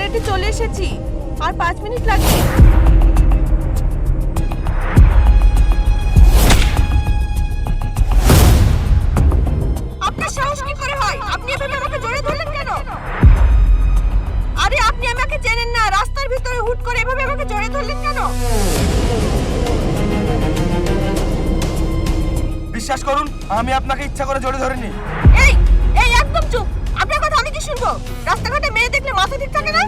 এসেছি। আর পাঁচ মিনিট লাগবে। আপনার সাহস কি করে হয়? আপনি এভাবে আমাকে ধরলেন কেন? আরে আপনি আমাকে চেনেন না। রাস্তার ভিতরে হুট করে এভাবে আমাকে ধরলেন কেন? বিশ্বাস করুন আমি আপনাকে ইচ্ছা করে জড়িয়ে ধরিনি। এই এই একদম চুপ। শুনব? রাস্তাঘাটে মেয়ে দেখলে মাথা ঠিক থাকে না?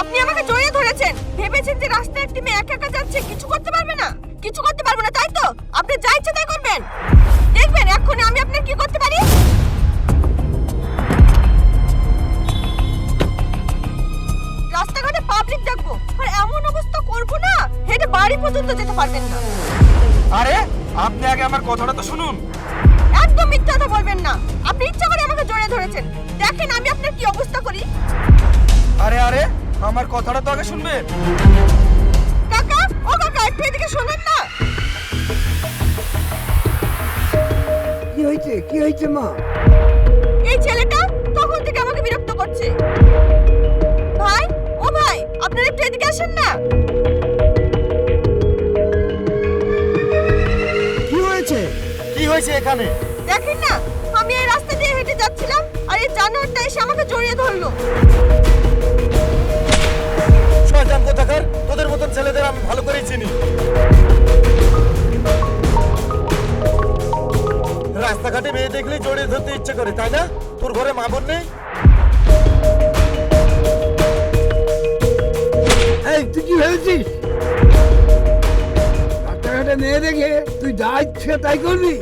আপনি আমাকে জড়িয়ে ধরেছেন। ভেবেছেন যে রাস্তায় একটি মেয়ে একা একা যাচ্ছে, কিছু করতে পারবে না? কিছু করতে পারবে না, তাই তো? আপনি যা ইচ্ছে তাই করবেন। দেখবেন, এক্ষুনি আমি আপনার কি করতে পারি? রাস্তাঘাটে পাবলিক ডাকবো আর এমন অবস্থা করব না, হেঁটে বাড়ি পর্যন্ত যেতে পারবেন না। আরে, আপনি আগে আমার কথাটা তো শুনুন। একদম মিথ্যা কথা বলবেন না। আপনি ইচ্ছা করে আমাকে জড়িয়ে ধরেছেন। দেখেন আমি আপনার কি অবস্থা করি। আরে আরে আমার কথাটা তো আগে শুনবেন কাকা ও কাকা একটু এদিকে শোনেন না। কি হয়েছে? কি হয়েছে মা? এই ছেলেটা তখন থেকে আমাকে বিরক্ত করছে। ভাই ও ভাই আপনারা একটু এদিকে আসেন না। কি হয়েছে? কি হয়েছে এখানে? দেখেন না আমি এই রাস্তা দিয়ে হেঁটে যাচ্ছিলাম আর এই জানোয়ারটা এসে আমাকে জড়িয়ে ধরলো। শয়তান কোথাকার? তোদের মতন ছেলেদের আমি ভালো করেই চিনি। রাস্তাঘাটে মেয়ে দেখলেই জড়িয়ে ধরতে ইচ্ছে করে তাই না? তোর ঘরে মা বোন নেই? এই তুই কি ভেবেছিস? রাস্তাঘাটে মেয়ে দেখে তুই যা ইচ্ছে তাই করবি?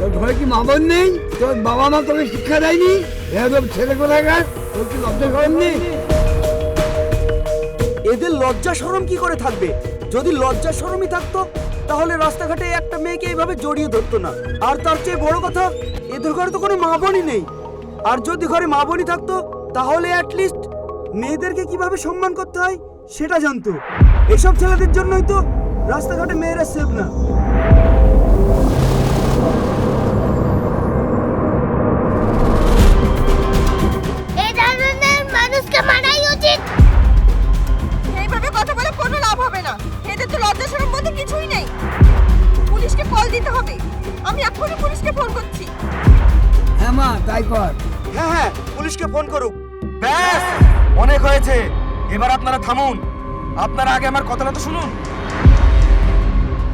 তোর ঘরে কি মা বোন নেই? তোর বাবা মা তোকে শিক্ষা দেয়নি? এরকম ছেলে কোথাকার তোর কি লজ্জা করেন নেই? এদের লজ্জা শরম কি করে থাকবে? যদি লজ্জা শরমই থাকতো, তাহলে রাস্তাঘাটে একটা মেয়েকে এইভাবে জড়িয়ে ধরতো না। আর তার চেয়ে বড় কথা, এদের ঘরে তো কোনো মা বোনই নেই। আর যদি ঘরে মা বোনই থাকতো, তাহলে অ্যাটলিস্ট মেয়েদেরকে কীভাবে সম্মান করতে হয়, সেটা জানতো। এসব ছেলেদের জন্যই তো রাস্তাঘাটে মেয়েরা সেফ না। হ্যাঁ হ্যাঁ পুলিশকে ফোন করুক। ব্যাস অনেক হয়েছে। এবার আপনারা থামুন। আপনারা আগে আমার কথাটা তো শুনুন।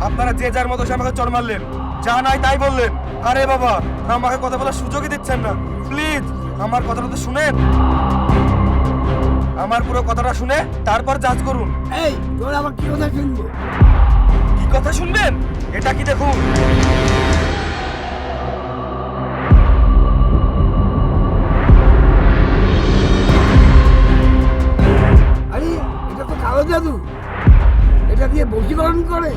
আপনারা যে যার মতো সে আমাকে চড় মারলেন। যা নাই তাই বললেন। আরে বাবা আমাকে কথা বলার সুযোগই দিচ্ছেন না। প্লিজ আমার কথাটা তো শুনেন। আমার পুরো কথাটা শুনে তারপর জাজ করুন। এই তোর আবার কি কথা শুনব? কি কথা শুনবেন? এটা কি দেখুন? জাদু এটা দিয়ে বশীকরণ করে।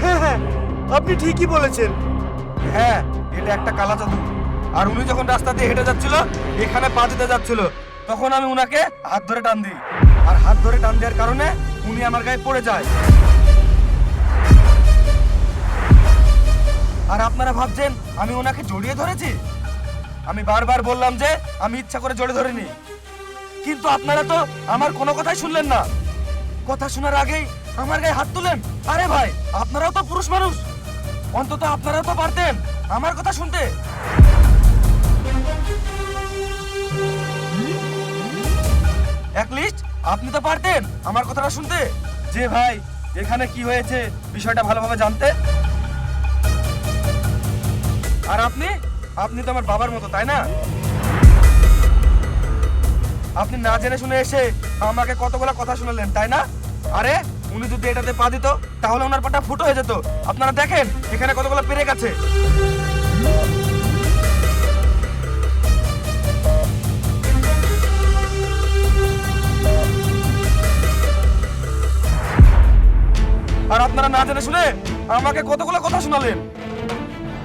হ্যাঁ হ্যাঁ আপনি ঠিকই বলেছেন। হ্যাঁ এটা একটা কালা জাদু আর উনি যখন রাস্তা দিয়ে হেঁটে যাচ্ছিল, এখানে পা দিতে যাচ্ছিল, তখন আমি উনাকে হাত ধরে টান দিই। আর হাত ধরে টান দেওয়ার কারণে উনি আমার গায়ে পড়ে যায়। আর আপনারা ভাবছেন, আমি ওনাকে জড়িয়ে ধরেছি? আমি বারবার বললাম যে আমি ইচ্ছা করে জড়িয়ে ধরিনি। কিন্তু আপনারা তো আমার কোনো কথাই শুনলেন না। কথা শোনার আগেই আমার গায়ে হাত তুলেন। আরে ভাই, আপনারাও তো পুরুষ মানুষ। অন্তত আপনারাও তো পারতেন আমার কথা শুনতে। লিস্ট, আপনি তো পারতেন আমার কথাটা শুনতে। যে ভাই, এখানে কি হয়েছে বিষয়টা ভালোভাবে জানতে। আর আপনি? আপনি তো আমার বাবার মতো, তাই না? আপনি না জেনে শুনে এসে আমাকে কতগুলো কথা শুনালেন, তাই না? আরে, উনি যদি এটাতে পা দিত, তাহলে ওনার পাটা ফুটো হয়ে যেত। আপনারা দেখেন, এখানে কতগুলো পেরে গেছে আর আপনারা না জেনে শুনে আমাকে কতগুলো কথা শোনালেন?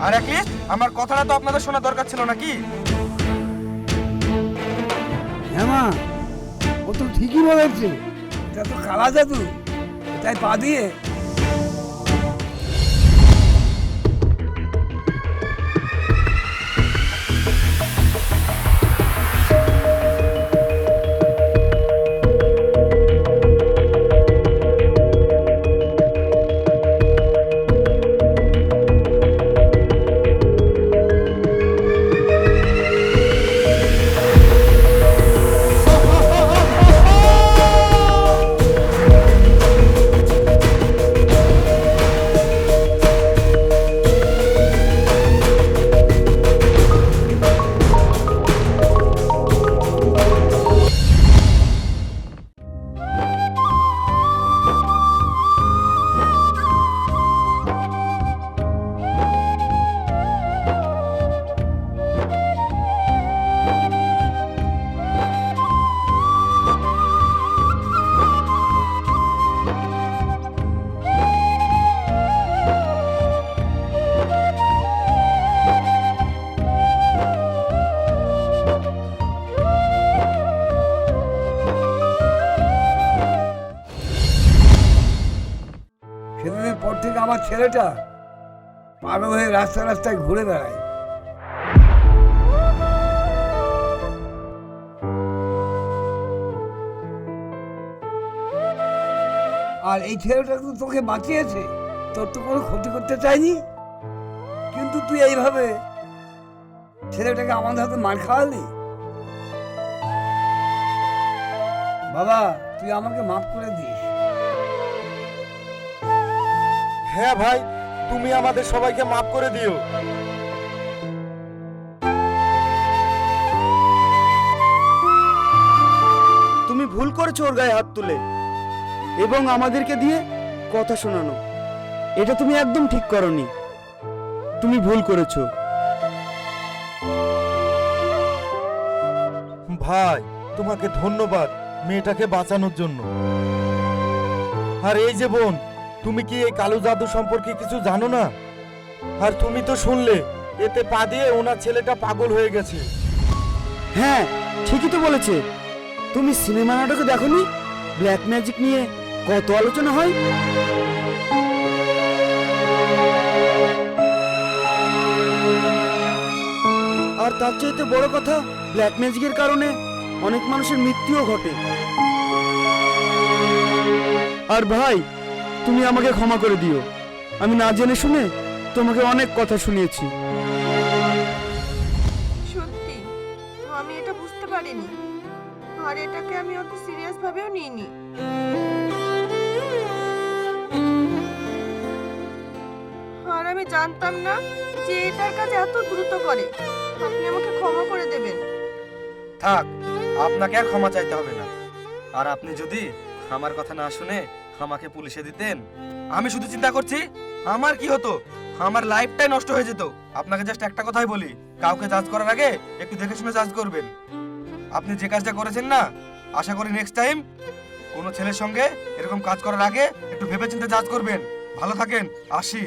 আর অ্যাটলিস্ট আমার কথাটা তো আপনাদের শোনা দরকার ছিল নাকি? হ্যাঁ মা, ও তো ঠিকই বলেছে। এটা তো কালা জাদু তাই পা দিয়ে ছেলেটা পাগল হয়ে রাস্তা রাস্তায় ঘুরে বেড়ায়। আর এই ছেলেটা তো তোকে বাঁচিয়েছে, তোর তো কোনো ক্ষতি করতে চাইনি কিন্তু তুই এইভাবে ছেলেটাকে আমাদের হাতে মার খাওয়ালি? বাবা, তুই আমাকে মাফ করে দিস। হ্যাঁ ভাই তুমি আমাদের সবাইকে মাফ করে দিও। তুমি ভুল করেছ ওর গায়ে হাত তুলে এবং আমাদেরকে দিয়ে কথা শোনানো। এটা তুমি একদম ঠিক করনি। তুমি ভুল করেছ। ভাই তোমাকে ধন্যবাদ মেয়েটাকে বাঁচানোর জন্য। আর এই যে বোন তুমি কি এই কালো জাদু সম্পর্কে কিছু জানো না? আর তুমি তো শুনলে, এতে পা দিয়ে ওনার ছেলেটা পাগল হয়ে গেছে। হ্যাঁ ঠিকই তো বলেছে। তুমি সিনেমা নাটকে দেখোনি? ব্ল্যাক ম্যাজিক নিয়ে কত আলোচনা হয়? আর তার চাইতে বড় কথা, ব্ল্যাক ম্যাজিকের কারণে অনেক মানুষের মৃত্যুও ঘটে। আর ভাই তুমি আমাকে ক্ষমা করে দিও। আমি না জেনে শুনে তোমাকে অনেক কথা শুনিয়েছি। সত্যি আমি এটা বুঝতে পারিনি। আর এটাকে আমি অত সিরিয়াস ভাবেও নিইনি। আর আমি জানতাম না যে এটার কাজ এত দ্রুত করে। আপনি আমাকে ক্ষমা করে দেবেন। থাক আপনাকে আর ক্ষমা চাইতে হবে না। আর আপনি যদি আমার কথা না শুনে আমাকে পুলিশে দিতেন। আমি শুধু চিন্তা করছি, আমার কি হতো? আমার লাইফটাই নষ্ট হয়ে যেত। আপনাকে জাস্ট একটা কথাই বলি, কাউকে জাজ করার আগে একটু দেখে শুনে জাজ করবেন। আপনি যে কাজটা করেছেন না, আশা করি নেক্সট টাইম কোনো ছেলের সঙ্গে এরকম কাজ করার আগে একটু ভেবেচিন্তে জাজ করবেন। ভালো থাকেন, আসি।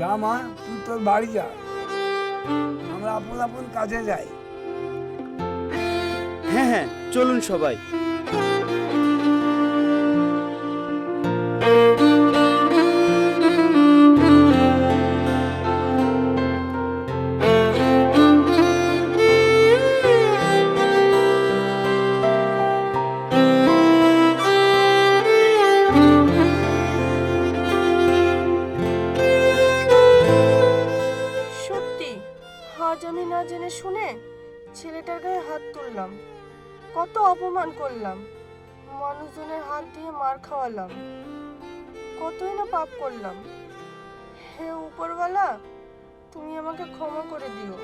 যা মা, তুই তোর বাড়ি যা। আমরা আপন আপন কাজে যাই। হ্যাঁ হ্যাঁ চলুন সবাই। করলাম। মানুষজনের হাত দিয়ে মার খাওয়ালাম। কতই না পাপ করলাম। হে উপরওয়ালা, তুমি আমাকে ক্ষমা করে দিও।